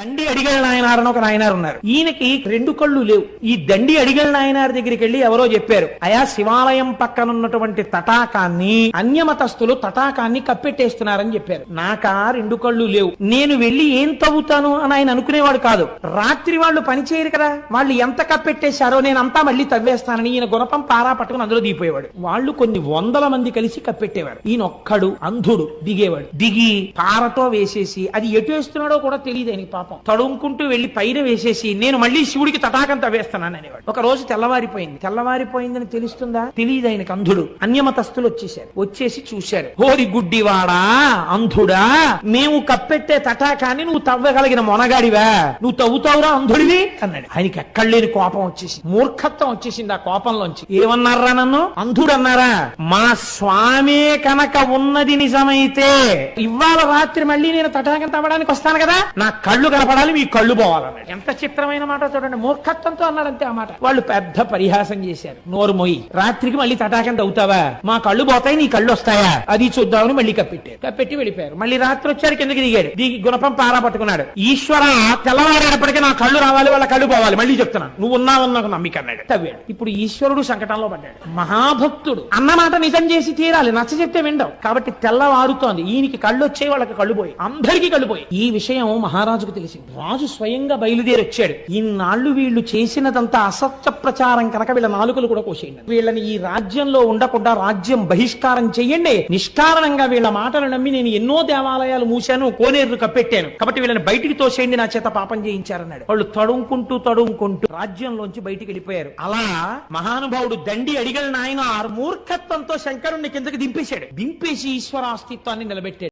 దండి అడిగల నాయనారు అని ఒక నాయనారు ఉన్నారు. ఈయనకి రెండు కళ్ళు లేవు. ఈ దండి అడిగల నాయనారు దగ్గరికి వెళ్ళి ఎవరో చెప్పారు అయా శివాలయం పక్కన ఉన్నటువంటి తటాకాన్ని అన్యమతస్థులు తటాకాన్ని కప్పెట్టేస్తున్నారని చెప్పారు. నాకా రెండు కళ్ళు లేవు. నేను వెళ్ళి ఏం తవ్వుతాను? అని ఆయన అనుకునేవాడు కాదు. రాత్రి వాళ్ళు పనిచేయరు కదా. వాళ్ళు ఎంత కప్పెట్టేశారో నేను అంతా మళ్ళీ తవ్వేస్తానని ఈయన గుణపం పారా పట్టుకుని అందులో దిగిపోయేవాడు. వాళ్ళు కొన్ని వందల మంది కలిసి కప్పెట్టేవారు. ఈయన ఒక్కడు అంధుడు దిగేవాడు. దిగి పారతో వేసేసి అది ఎటు వేస్తున్నాడో కూడా తెలియదు ఆయనకి పాపం. తడుముకుంటూ వెళ్ళి పైన వేసేసి నేను మళ్ళీ శివుడికి తటాకం వేస్తున్నాను అనేవాడు. ఒక రోజు తెల్లవారిపోయింది. తెల్లవారిపోయిందని తెలుస్తుందా? తెలియదు ఆయనకు అంధుడు. అన్యమతస్తులు వచ్చేసారు వచ్చేసి చూశారు. హోరి గుడ్డివాడా? అంధుడా? మేము కప్పెట్టే తటాకాన్ని నువ్వు తవ్వగలిగిన మొనగాడివా? నువ్వు తవ్వుతావురా అంధుడివి? అన్నాడు. ఆయనకి ఎక్కడ లేని కోపం వచ్చేసి మూర్ఖత్వం వచ్చేసింది ఆ కోపంలోంచి. ఏమన్నారా నన్ను? అంధుడు అన్నారా మా స్వామే కనుక ఉన్నది నిజమైతే ఇవాళ రాత్రి మళ్ళీ నేను తటాకం తవ్వడానికి వస్తాను కదా? నా కళ్ళు కనపడాలి మీ కళ్ళు పోవాలన్నాడు ఎంత చిత్రమైన మాట చూడండి. మూర్ఖత్వంతో అన్నాడు అంతే ఆ మాట. వాళ్ళు పెద్ద పరిహాసం చేశారు. నోరు మొయ్యి. రాత్రికి మళ్ళీ తటాకం తవ్వుతావా? మా కళ్ళు పోతాయి నీ కళ్ళు వస్తాయా? అది చూద్దామని మళ్ళీ కప్పెట్టారు. కప్పెట్టి వెళ్ళిపోయారు. మళ్ళీ రాత్రి వచ్చారు కిందకి దిగాడు దిగి గుణపం పారా పట్టుకున్నాడు. ఈశ్వర తెల్లవారేటప్పటికీ నా కళ్ళు రావాలి వాళ్ళ కళ్ళు పోవాలి. మళ్ళీ చెప్తున్నాను. నువ్వు ఉన్నావని నాకు నమ్మిక అన్నాడు. తవ్వాడు. ఇప్పుడు ఈశ్వరుడు సంకటంలో పడ్డాడు. మహాభక్తుడు. అన్నమాట నిజం చేసి తీరాలి. నచ్చ చెప్తే విండవు కాబట్టి తెల్లవారుతోంది. ఈయనకి కళ్ళు వచ్చే వాళ్ళకి కళ్ళు పోయి అందరికీ కళ్ళు పోయి ఈ విషయం మహారాజుకు తెలిసింది రాజు స్వయంగా బయలుదేరి వచ్చాడు. ఇన్నాళ్ళు వీళ్ళు చేసినదంతా అసత్య ప్రచారం కనుక వీళ్ళ నాలుకలు కూడా కోసేయండి. వీళ్ళని ఈ రాజ్యంలో ఉండకుండా రాజ్యం బహిష్కారం చేయండి. నిష్కారణంగా వీళ్ళ మాటలు నమ్మి నేను ఎన్నో దేవాలయాలు మూశాను కోనేరు కప్పెట్టాను. కాబట్టి వీళ్ళని బయటికి తోసేయండి నా చేత పాపం చేయించారన్నాడు. వాళ్ళు తడుముకుంటూ తడుముకుంటూ రాజ్యంలోంచి బయటికి వెళ్ళిపోయారు. అలా మహానుభావుడు దండి అడిగల నాయన మూర్ఖత్వంతో శంకరుణ్ణి కిందకి దింపేశాడు. దింపేసి ఈశ్వర అస్తిత్వాన్ని నిలబెట్టాడు.